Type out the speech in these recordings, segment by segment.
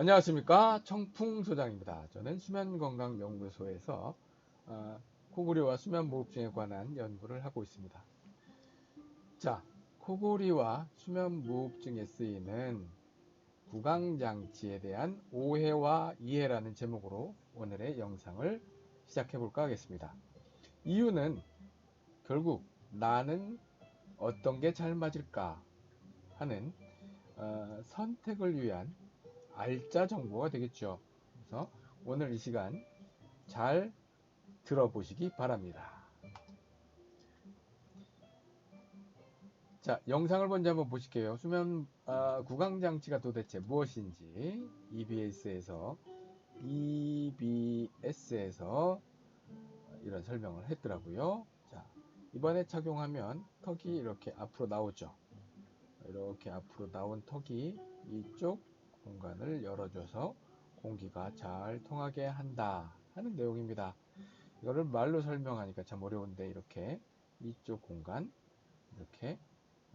안녕하십니까 청풍 소장입니다. 저는 수면건강연구소에서 어, 코골이와 수면무호흡증에 관한 연구를 하고 있습니다. 자, 코골이와 수면무호흡증에 쓰이는 구강장치에 대한 오해와 이해라는 제목으로 오늘의 영상을 시작해 볼까 하겠습니다. 이유는 결국 나는 어떤 게 잘 맞을까 하는 어, 선택을 위한 알짜 정보가 되겠죠. 그래서 오늘 이 시간 잘 들어보시기 바랍니다. 자, 영상을 먼저 한번 보실게요. 수면 아, 구강 장치가 도대체 무엇인지 EBS에서 EBS에서 이런 설명을 했더라고요. 자, 이번에 착용하면 턱이 이렇게 앞으로 나오죠. 이렇게 앞으로 나온 턱이 이쪽 공간을 열어줘서 공기가 잘 통하게 한다 하는 내용입니다. 이거를 말로 설명하니까 참 어려운데 이렇게 이쪽 공간 이렇게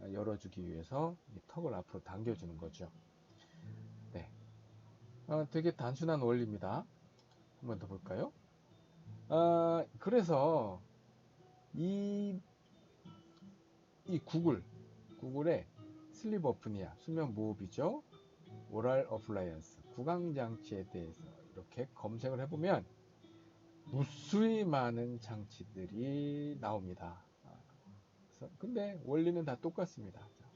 열어주기 위해서 턱을 앞으로 당겨주는 거죠. 네, 어, 되게 단순한 원리입니다. 한번 더 볼까요? 어, 그래서 이, 이 구글, 구글의 슬립 어프니아, 수면 무호흡이죠. 오랄 어플라이언스, 구강장치에 대해서 이렇게 검색을 해보면 무수히 많은 장치들이 나옵니다. 아, 그래서 근데 원리는 다 똑같습니다. 자,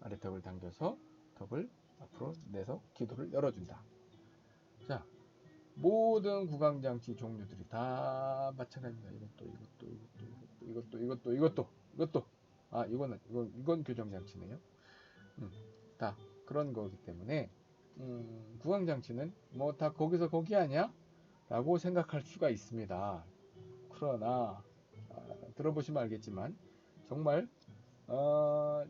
아래 턱을 당겨서 턱을 앞으로 내서 기도를 열어준다. 자, 모든 구강장치 종류들이 다 마찬가지입니다. 이것도, 이것도, 이것도, 이것도, 이것도, 이것도, 이것도, 이것도. 아, 이거는, 이건, 이건 교정장치네요. 음, 다 그런 거기 때문에 음, 구강장치는 뭐 다 거기서 거기 아니야? 라고 생각할 수가 있습니다. 그러나 어, 들어보시면 알겠지만 정말 어,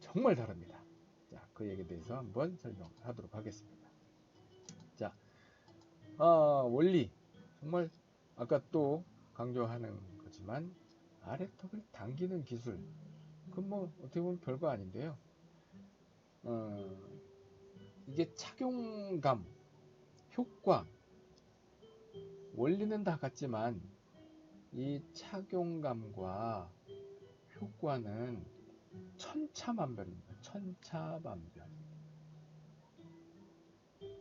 정말 다릅니다. 자, 그 얘기에 대해서 한번 설명하도록 하겠습니다. 자, 어, 원리 정말 아까 또 강조하는 거지만 아래턱을 당기는 기술 그건 뭐 어떻게 보면 별거 아닌데요. 어, 이게 착용감, 효과, 원리는 다 같지만 이 착용감과 효과는 천차만별입니다. 천차만별.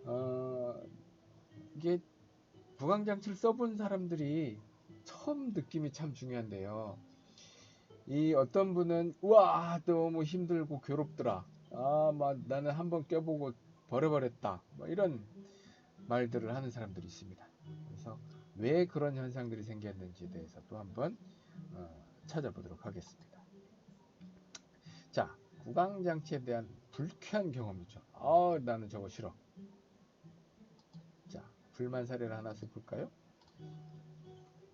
어, 이게 부강장치를 써본 사람들이 처음 느낌이 참 중요한데요. 이 어떤 분은 우와 너무 힘들고 괴롭더라. 아, 막 나는 한번 껴보고 버려버렸다. 뭐 이런 말들을 하는 사람들이 있습니다. 그래서 왜 그런 현상들이 생겼는지에 대해서 또 한번 어, 찾아보도록 하겠습니다. 자, 구강장치에 대한 불쾌한 경험이죠. 아, 나는 저거 싫어. 자, 불만 사례를 하나씩 볼까요?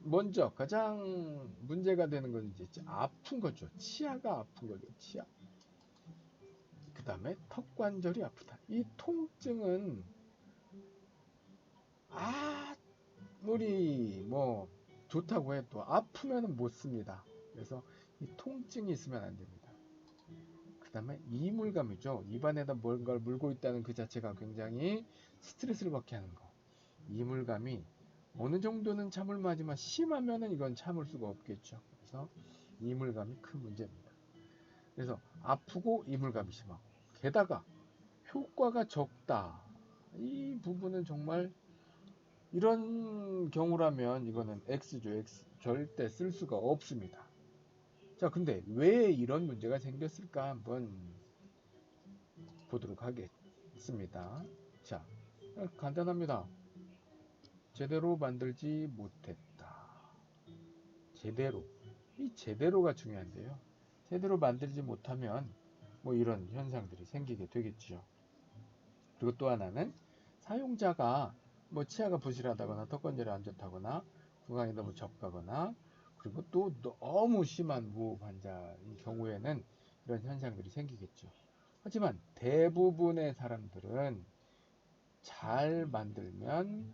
먼저 가장 문제가 되는 건 이제 아픈 거죠. 치아가 아픈 거죠. 치아. 그 다음에 턱 관절이 아프다. 이 통증은 아무리 뭐 좋다고 해도 아프면 못 씁니다. 그래서 이 통증이 있으면 안 됩니다. 그 다음에 이물감이죠. 입안에다 뭔가를 물고 있다는 그 자체가 굉장히 스트레스를 받게 하는 거. 이물감이 어느 정도는 참을만 하지만 심하면은 이건 참을 수가 없겠죠. 그래서 이물감이 큰 문제입니다. 그래서 아프고 이물감이 심하고 게다가 효과가 적다. 이 부분은 정말 이런 경우라면 이거는 X죠. X. 절대 쓸 수가 없습니다. 자, 근데 왜 이런 문제가 생겼을까 한번 보도록 하겠습니다. 자, 간단합니다. 제대로 만들지 못했다. 제대로. 이 제대로가 중요한데요. 제대로 만들지 못하면 뭐 이런 현상들이 생기게 되겠죠. 그리고 또 하나는 사용자가 뭐 치아가 부실하다거나 턱관절이 안 좋다거나 구강이 너무 접가거나 그리고 또 너무 심한 무호흡 환자인 경우에는 이런 현상들이 생기겠죠. 하지만 대부분의 사람들은 잘 만들면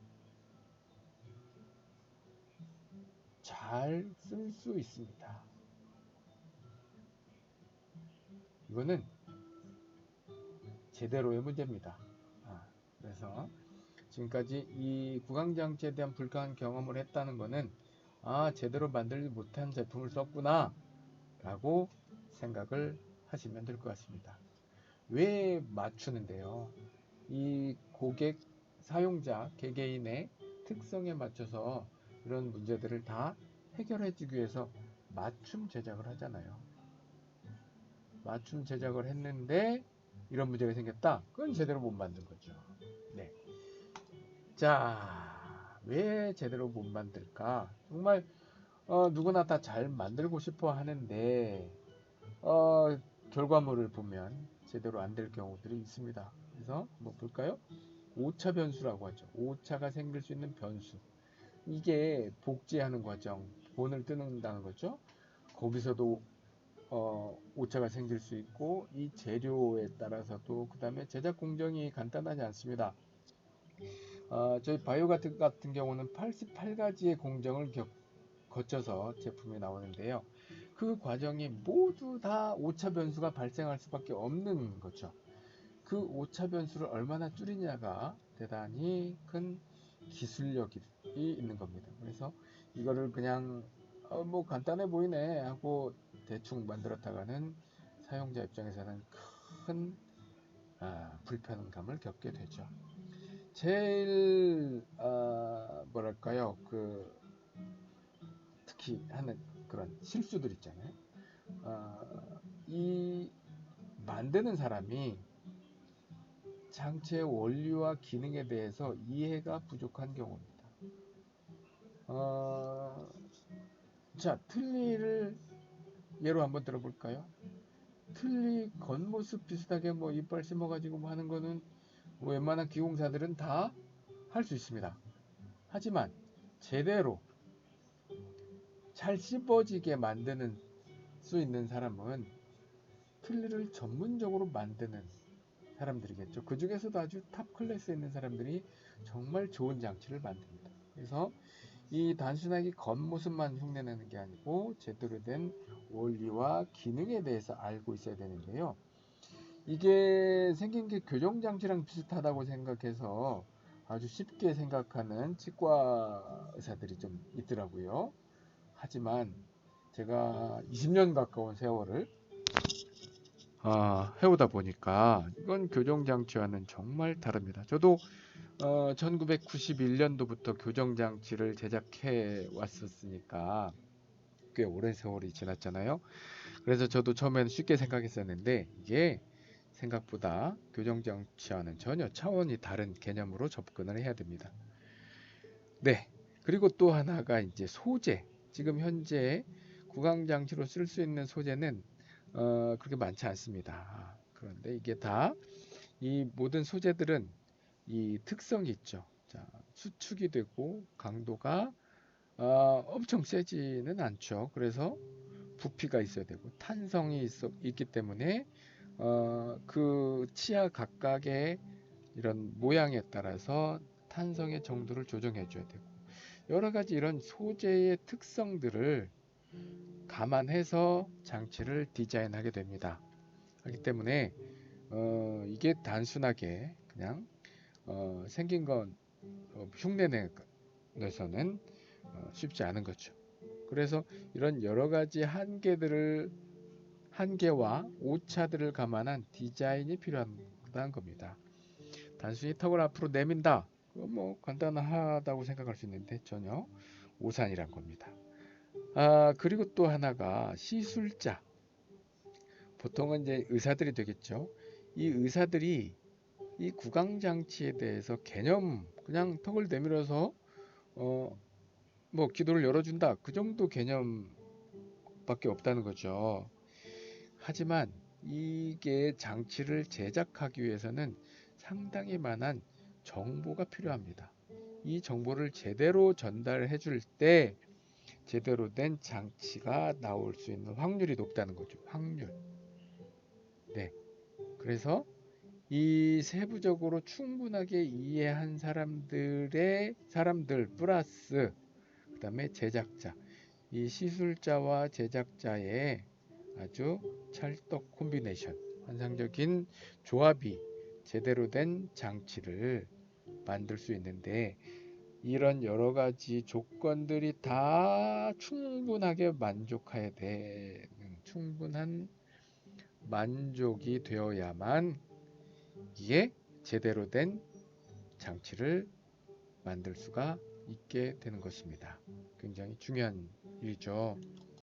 잘 쓸 수 있습니다. 이거는 제대로의 문제입니다. 아, 그래서 지금까지 이 구강장치에 대한 불쾌한 경험을 했다는 거는 아 제대로 만들지 못한 제품을 썼구나 라고 생각을 하시면 될 것 같습니다. 왜 맞추는데요? 이 고객 사용자 개개인의 특성에 맞춰서 이런 문제들을 다 해결해 주기 위해서 맞춤 제작을 하잖아요. 맞춤 제작을 했는데 이런 문제가 생겼다. 그건 제대로 못 만든 거죠. 네. 자, 왜 제대로 못 만들까? 정말 어, 누구나 다 잘 만들고 싶어 하는데 어, 결과물을 보면 제대로 안 될 경우들이 있습니다. 그래서 뭐 볼까요? 오차 변수라고 하죠. 오차가 생길 수 있는 변수. 이게 복제하는 과정, 본을 뜨는다는 거죠. 거기서도 어, 오차가 생길 수 있고 이 재료에 따라서도 그 다음에 제작 공정이 간단하지 않습니다. 어, 저희 바이오 같은, 같은 경우는 88가지의 공정을 겪, 거쳐서 제품이 나오는데요. 그 과정이 모두 다 오차 변수가 발생할 수밖에 없는 거죠. 그 오차 변수를 얼마나 줄이냐가 대단히 큰 기술력이 있는 겁니다. 그래서 이거를 그냥 어, 뭐 간단해 보이네 하고 대충 만들었다가는 사용자 입장에서는 큰 아, 불편감을 겪게 되죠. 제일 아, 뭐랄까요 그 특히 하는 그런 실수들 있잖아요. 아, 이 만드는 사람이 장치의 원리와 기능에 대해서 이해가 부족한 경우입니다. 어, 자, 틀니를 예로 한번 들어볼까요? 틀니 겉모습 비슷하게 뭐 이빨 심어가지고 뭐 하는 거는 뭐 웬만한 기공사들은 다 할 수 있습니다. 하지만 제대로 잘 씹어지게 만드는 수 있는 사람은 틀니를 전문적으로 만드는 사람들이겠죠. 그 중에서도 아주 탑 클래스에 있는 사람들이 정말 좋은 장치를 만듭니다. 그래서 이 단순하게 겉모습만 흉내내는 게 아니고 제대로 된 원리와 기능에 대해서 알고 있어야 되는데요. 이게 생긴 게 교정장치랑 비슷하다고 생각해서 아주 쉽게 생각하는 치과 의사들이 좀 있더라고요. 하지만 제가 20년 가까운 세월을 아, 해오다 보니까 이건 교정장치와는 정말 다릅니다. 저도 어, 1991년도부터 교정장치를 제작해 왔었으니까 꽤 오랜 세월이 지났잖아요. 그래서 저도 처음에는 쉽게 생각했었는데 이게 생각보다 교정장치와는 전혀 차원이 다른 개념으로 접근을 해야 됩니다. 네. 그리고 또 하나가 이제 소재. 지금 현재 구강장치로 쓸 수 있는 소재는 어, 그렇게 많지 않습니다. 그런데 이게 다 이 모든 소재들은 이 특성이 있죠. 자, 수축이 되고 강도가 어, 엄청 세지는 않죠. 그래서 부피가 있어야 되고 탄성이 있어, 있기 때문에 어, 그 치아 각각의 이런 모양에 따라서 탄성의 정도를 조정해 줘야 되고 여러 가지 이런 소재의 특성들을 감안해서 장치를 디자인하게 됩니다. 하기 때문에 어, 이게 단순하게 그냥 어, 생긴 건 어, 흉내내서는 어, 쉽지 않은 거죠. 그래서 이런 여러 가지 한계들을 한계와 오차들을 감안한 디자인이 필요하다는 겁니다. 단순히 턱을 앞으로 내민다. 뭐 간단하다고 생각할 수 있는데 전혀 오산이란 겁니다. 아, 그리고 또 하나가 시술자. 보통은 이제 의사들이 되겠죠. 이 의사들이 이 구강 장치에 대해서 개념 그냥 턱을 내밀어서 어 뭐 기도를 열어준다 그 정도 개념밖에 없다는 거죠. 하지만 이게 장치를 제작하기 위해서는 상당히 많은 정보가 필요합니다. 이 정보를 제대로 전달해 줄 때 제대로 된 장치가 나올 수 있는 확률이 높다는 거죠. 확률. 네. 그래서 이 세부적으로 충분하게 이해한 사람들의 사람들 플러스 그다음에 제작자 이 시술자와 제작자의 아주 찰떡 콤비네이션 환상적인 조합이 제대로 된 장치를 만들 수 있는데 이런 여러 가지 조건들이 다 충분하게 만족해야 되는 충분한 만족이 되어야만 이게 제대로 된 장치를 만들 수가 있게 되는 것입니다. 굉장히 중요한 일이죠.